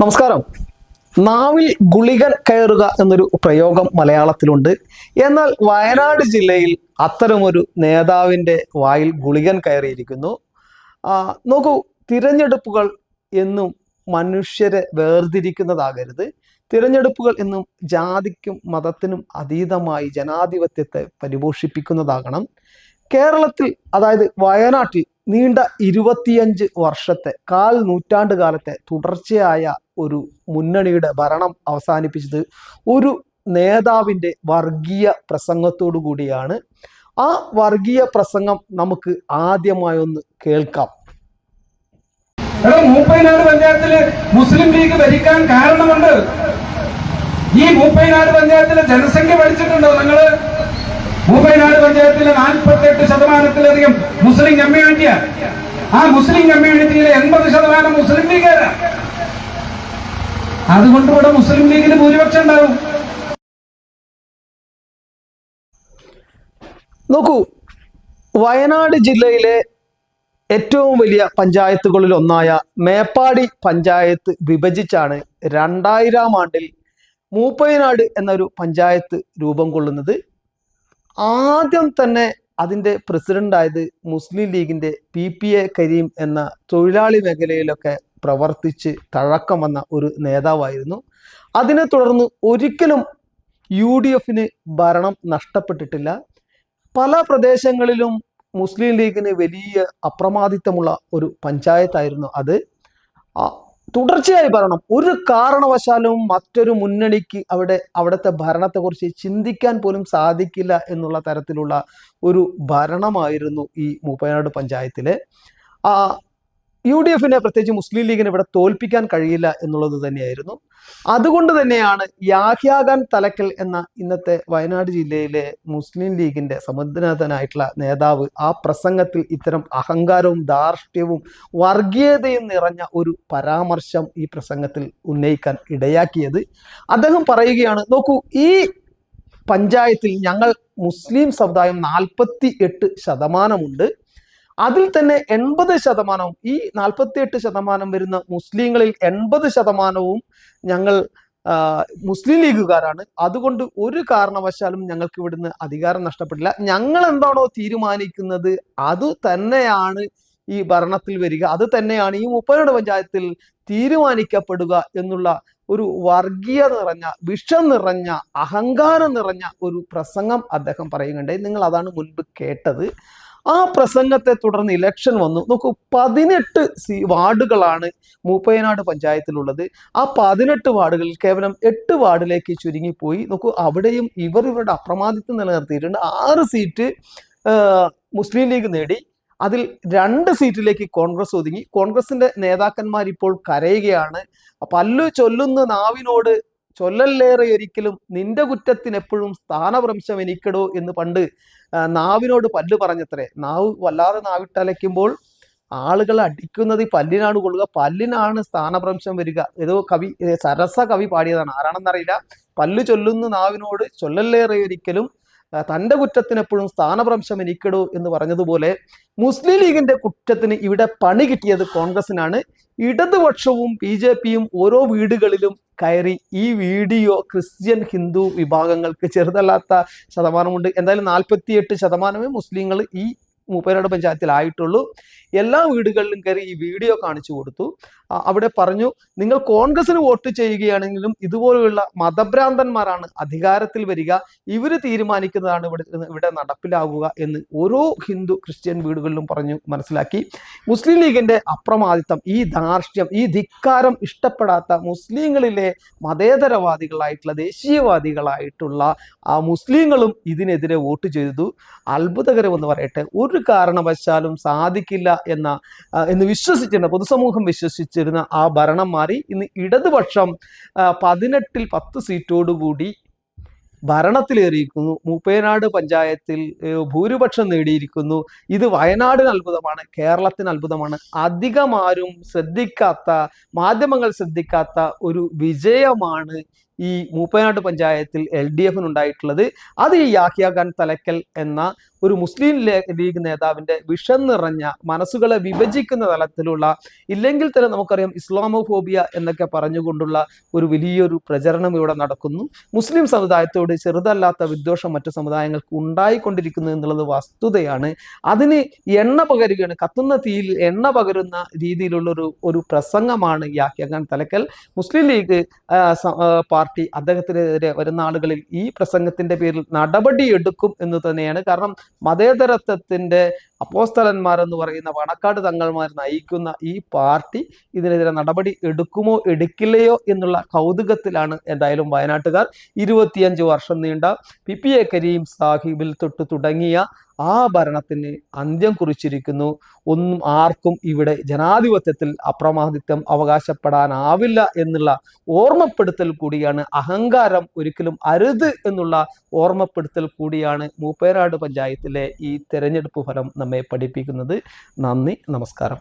നമസ്കാരം. നാവിൽ ഗുളികൻ കയറുക എന്നൊരു പ്രയോഗം മലയാളത്തിലുണ്ട്. എന്നാൽ വയനാട് ജില്ലയിൽ അത്തരമൊരു നേതാവിന്റെ വായിൽ ഗുളികൻ കയറിയിരിക്കുന്നു. നോക്കൂ തിരഞ്ഞെടുപ്പുകൾ എന്നും മനുഷ്യരെ വേർതിരിക്കുന്നതാകരുത്. തിരഞ്ഞെടുപ്പുകൾ എന്നും ജാതിക്കും മതത്തിനും അതീതമായി ജനാധിപത്യത്തെ പരിപോഷിപ്പിക്കുന്നതാകണം. കേരളത്തിൽ അതായത് വയനാട്ടിൽ നീണ്ട ഇരുപത്തിയഞ്ച് വർഷത്തെ കാൽ നൂറ്റാണ്ട് കാലത്തെ തുടർച്ചയായ ഒരു മുന്നണിയുടെ ഭരണം അവസാനിപ്പിച്ചത് ഒരു നേതാവിന്റെ വർഗീയ പ്രസംഗത്തോടു കൂടിയാണ്. ആ വർഗീയ പ്രസംഗം നമുക്ക് ആദ്യമായി ഒന്ന് കേൾക്കാം മൂപ്പൈനാട് പഞ്ചായത്തിൽ മുസ്ലിം ലീഗ് ഭരിക്കാൻ കാരണമുണ്ട്. ഈ മൂപ്പൈനാട് പഞ്ചായത്തിലെ ജനസംഖ്യ പഠിച്ചിട്ടുണ്ടോ നിങ്ങൾ? മൂപ്പൈനാട് പഞ്ചായത്തിലെ നാൽപ്പത്തി എട്ട് ശതമാനത്തിലധികം മുസ്ലിം കമ്മ്യൂണിറ്റിയാണ് ആ മുസ്ലിം കമ്മ്യൂണിറ്റിയിലെ എൺപത് ശതമാനം മുസ്ലിം ലീഗുകാരാ. അതുകൊണ്ട് ഇവിടെ മുസ്ലിം ലീഗിന് ഭൂരിപക്ഷം ഉണ്ടാവും. നോക്കൂ വയനാട് ജില്ലയിലെ ഏറ്റവും വലിയ പഞ്ചായത്തുകളിൽ ഒന്നായ മേപ്പാടി പഞ്ചായത്ത് വിഭജിച്ചാണ് രണ്ടായിരം ആണ്ടിൽ മൂപ്പൈനാട് എന്നൊരു പഞ്ചായത്ത് രൂപം കൊള്ളുന്നത്. ആദ്യം തന്നെ അതിന്റെ പ്രസിഡന്റായത് മുസ്ലിം ലീഗിന്റെ പി പി എ കരീം എന്ന തൊഴിലാളി മേഖലയിലൊക്കെ പ്രവർത്തിച്ച് തഴക്കം വന്ന ഒരു നേതാവായിരുന്നു. അതിനെ തുടർന്ന് ഒരിക്കലും യു ഡി എഫിന് ഭരണം നഷ്ടപ്പെട്ടിട്ടില്ല. പല പ്രദേശങ്ങളിലും മുസ്ലിം ലീഗിന് വലിയ അപ്രമാദിത്വമുള്ള ഒരു പഞ്ചായത്തായിരുന്നു അത്. തുടർച്ചയായി ഭരണം. ഒരു കാരണവശാലും മറ്റൊരു മുന്നണിക്ക് അവിടെ അവിടുത്തെ ഭരണത്തെക്കുറിച്ച് ചിന്തിക്കാൻ പോലും സാധിക്കില്ല എന്നുള്ള തരത്തിലുള്ള ഒരു ഭരണമായിരുന്നു ഈ മൂപ്പനാട് പഞ്ചായത്തിലെ. യു ഡി എഫിനെ പ്രത്യേകിച്ച് മുസ്ലിം ലീഗിനെ ഇവിടെ തോൽപ്പിക്കാൻ കഴിയില്ല എന്നുള്ളത് തന്നെയായിരുന്നു. അതുകൊണ്ട് തന്നെയാണ് യാഹ്യാഖാൻ തലക്കൽ എന്ന ഇന്നത്തെ വയനാട് ജില്ലയിലെ മുസ്ലിം ലീഗിന്റെ സമുദ്രനാഥനായിട്ടുള്ള നേതാവ് ആ പ്രസംഗത്തിൽ ഇത്തരം അഹങ്കാരവും ധാർഷ്ട്യവും വർഗീയതയും നിറഞ്ഞ ഒരു പരാമർശം ഈ പ്രസംഗത്തിൽ ഉന്നയിക്കാൻ ഇടയാക്കിയത്. അദ്ദേഹം പറയുകയാണ് നോക്കൂ ഈ പഞ്ചായത്തിൽ ഞങ്ങൾ മുസ്ലിം സമുദായം നാൽപ്പത്തി എട്ട് ശതമാനമുണ്ട്. അതിൽ തന്നെ എൺപത് ശതമാനവും ഈ നാൽപ്പത്തിയെട്ട് ശതമാനം വരുന്ന മുസ്ലിങ്ങളിൽ എൺപത് ശതമാനവും ഞങ്ങൾ മുസ്ലിം ലീഗുകാരാണ്. അതുകൊണ്ട് ഒരു കാരണവശാലും ഞങ്ങൾക്ക് ഇവിടുന്ന് അധികാരം നഷ്ടപ്പെട്ടില്ല ഞങ്ങൾ എന്താണോ തീരുമാനിക്കുന്നത് അത് തന്നെയാണ് ഈ ഭരണത്തിൽ വരിക. അത് തന്നെയാണ് ഈ മുപ്പനോട് പഞ്ചായത്തിൽ തീരുമാനിക്കപ്പെടുക എന്നുള്ള ഒരു വർഗീയ നിറഞ്ഞ വിഷം നിറഞ്ഞ അഹങ്കാരം നിറഞ്ഞ ഒരു പ്രസംഗം അദ്ദേഹം പറയുകയുണ്ടായി. നിങ്ങൾ അതാണ് മുൻപ് കേട്ടത്. ആ പ്രസംഗത്തെ തുടർന്ന് ഇലക്ഷൻ വന്നു. നോക്കൂ പതിനെട്ട് സി വാർഡുകളാണ് മൂപ്പയനാട് പഞ്ചായത്തിലുള്ളത്. ആ പതിനെട്ട് വാർഡുകളിൽ കേവലം എട്ട് വാർഡിലേക്ക് ചുരുങ്ങിപ്പോയി. നോക്കൂ അവിടെയും ഇവർ ഇവരുടെ അപ്രമാദിത്വം നിലനിർത്തിയിട്ടുണ്ട്. ആറ് സീറ്റ് മുസ്ലിം ലീഗ് നേടി. അതിൽ രണ്ട് സീറ്റിലേക്ക് കോൺഗ്രസ് ഒതുങ്ങി. കോൺഗ്രസിന്റെ നേതാക്കന്മാർ ഇപ്പോൾ കരയുകയാണ്. പല്ലു ചൊല്ലുന്ന നാവിനോട് ചൊല്ലല്ലേറെ ഒരിക്കലും നിന്റെ കുറ്റത്തിന് എപ്പോഴും സ്ഥാനഭ്രംശം എനിക്കടോ എന്ന് പണ്ട് നാവിനോട് പല്ല് പറഞ്ഞത്രേ. നാവ് വല്ലാതെ നാവിട്ടലയ്ക്കുമ്പോൾ ആളുകൾ അടിക്കുന്നത് പല്ലിനാണ് കൊള്ളുക. പല്ലിനാണ് സ്ഥാനഭ്രംശം വരിക. ഏതോ കവി സരസ കവി പാടിയതാണ്. ആരാണെന്നറിയില്ല. പല്ല് ചൊല്ലുന്ന നാവിനോട് ചൊല്ലല്ലേറെ ഒരിക്കലും തന്റെ തന്റെ കുറ്റത്തിന് എപ്പോഴും സ്ഥാനഭ്രംശം എനിക്കിടൂ എന്ന് പറഞ്ഞതുപോലെ മുസ്ലിം ലീഗിന്റെ കുറ്റത്തിന് ഇവിടെ പണി കിട്ടിയത് കോൺഗ്രസിനാണ് ഇടതുപക്ഷവും ബി ജെ പിയും ഓരോ വീടുകളിലും കയറി ഈ വീഡിയോ ക്രിസ്ത്യൻ ഹിന്ദു വിഭാഗങ്ങൾക്ക് ചെറുതല്ലാത്ത ശതമാനമുണ്ട്. എന്തായാലും നാൽപ്പത്തിയെട്ട് ശതമാനമേ മുസ്ലിങ്ങൾ ഈ മൂപ്പനാട് പഞ്ചായത്തിലായിട്ടുള്ളൂ. എല്ലാ വീടുകളിലും കയറി ഈ വീഡിയോ കാണിച്ചു കൊടുത്തു. അവിടെ പറഞ്ഞു നിങ്ങൾ കോൺഗ്രസിന് വോട്ട് ചെയ്യുകയാണെങ്കിലും ഇതുപോലെയുള്ള മതഭ്രാന്തന്മാരാണ് അധികാരത്തിൽ വരിക ഇവർ തീരുമാനിക്കുന്നതാണ് ഇവിടെ ഇവിടെ നടപ്പിലാവുക എന്ന് ഓരോ ഹിന്ദു ക്രിസ്ത്യൻ വീടുകളിലും പറഞ്ഞു മനസ്സിലാക്കി. മുസ്ലിം ലീഗിന്റെ അപ്രമാദിത്വം ഈ ധാർഷ്ട്യം ഈ ധിക്കാരം ഇഷ്ടപ്പെടാത്ത മുസ്ലിങ്ങളിലെ മതേതരവാദികളായിട്ടുള്ള ദേശീയവാദികളായിട്ടുള്ള ആ മുസ്ലിങ്ങളും ഇതിനെതിരെ വോട്ട് ചെയ്തു. അത്ഭുതകരമെന്ന് പറയട്ടെ ഒരു കാരണവശാലും സാധിക്കില്ല എന്ന എന്ന് വിശ്വസിച്ചിരുന്ന പൊതുസമൂഹം വിശ്വസിച്ചിരുന്ന ആ ഭരണം മാറി ഇന്ന് ഇടതുപക്ഷം പതിനെട്ടിൽ പത്ത് സീറ്റോടുകൂടി ഭരണത്തിലേറിയിരിക്കുന്നു. മൂപ്പേനാട് പഞ്ചായത്തിൽ ഭൂരിപക്ഷം നേടിയിരിക്കുന്നു. ഇത് വയനാടിന് അത്ഭുതമാണ് കേരളത്തിന് അത്ഭുതമാണ്. അധികമാരും ശ്രദ്ധിക്കാത്ത മാധ്യമങ്ങൾ ശ്രദ്ധിക്കാത്ത ഒരു വിജയമാണ് ഈ മൂപ്പനാട് പഞ്ചായത്തിൽ എൽ ഡി എഫിനുണ്ടായിട്ടുള്ളത് അത് ഈ യാഹിയ ഖാൻ തലക്കൽ എന്ന ഒരു മുസ്ലിം ലീഗ് നേതാവിന്റെ വിഷം നിറഞ്ഞ മനസ്സുകളെ വിഭജിക്കുന്ന തലത്തിലുള്ള ഇല്ലെങ്കിൽ തന്നെ നമുക്കറിയാം ഇസ്ലാമോഫോബിയ എന്നൊക്കെ പറഞ്ഞുകൊണ്ടുള്ള ഒരു വലിയൊരു പ്രചരണം ഇവിടെ നടക്കുന്നു. മുസ്ലിം സമുദായത്തോട് ചെറുതല്ലാത്ത വിദ്വേഷം മറ്റു സമുദായങ്ങൾക്ക് ഉണ്ടായിക്കൊണ്ടിരിക്കുന്നു എന്നുള്ളത് വസ്തുതയാണ്. അതിന് എണ്ണ പകരുകയാണ് കത്തുന്ന തീയിൽ എണ്ണ പകരുന്ന രീതിയിലുള്ള ഒരു ഒരു പ്രസംഗമാണ് യാഹിയ ഖാൻ തലക്കൽ. മുസ്ലിം ലീഗ് ആ, പാർട്ടി അദ്ദേഹത്തിനെതിരെ വരുന്ന ആളുകളിൽ ഈ പ്രസംഗത്തിന്റെ പേരിൽ നടപടി എടുക്കും എന്ന് തന്നെയാണ്. കാരണം മതേതരത്വത്തിന്റെ അപ്പോസ്തലന്മാർ എന്ന് പറയുന്ന വണക്കാട് തങ്ങൾമാർ നയിക്കുന്ന ഈ പാർട്ടി ഇതിനെതിരെ നടപടി എടുക്കുമോ എടുക്കില്ലയോ എന്നുള്ള കൗതുകത്തിലാണ് എന്തായാലും വയനാട്ടുകാർ. ഇരുപത്തിയഞ്ച് വർഷം നീണ്ട പി പി എ കരീം സാഹിബിൽ തൊട്ട് തുടങ്ങിയ ആ ഭരണത്തിന് അന്ത്യം കുറിച്ചിരിക്കുന്നു. ഒന്നും ആർക്കും ഇവിടെ ജനാധിപത്യത്തിൽ അപ്രമാദിത്വം അവകാശപ്പെടാനാവില്ല എന്നുള്ള ഓർമ്മപ്പെടുത്തൽ കൂടിയാണ്. അഹങ്കാരം ഒരിക്കലും അരുത് എന്നുള്ള ഓർമ്മപ്പെടുത്തൽ കൂടിയാണ് മൂപ്പേരാട് പഞ്ചായത്തിലെ ഈ തെരഞ്ഞെടുപ്പ് ഫലം നമ്മെ പഠിപ്പിക്കുന്നത്. നന്ദി നമസ്കാരം.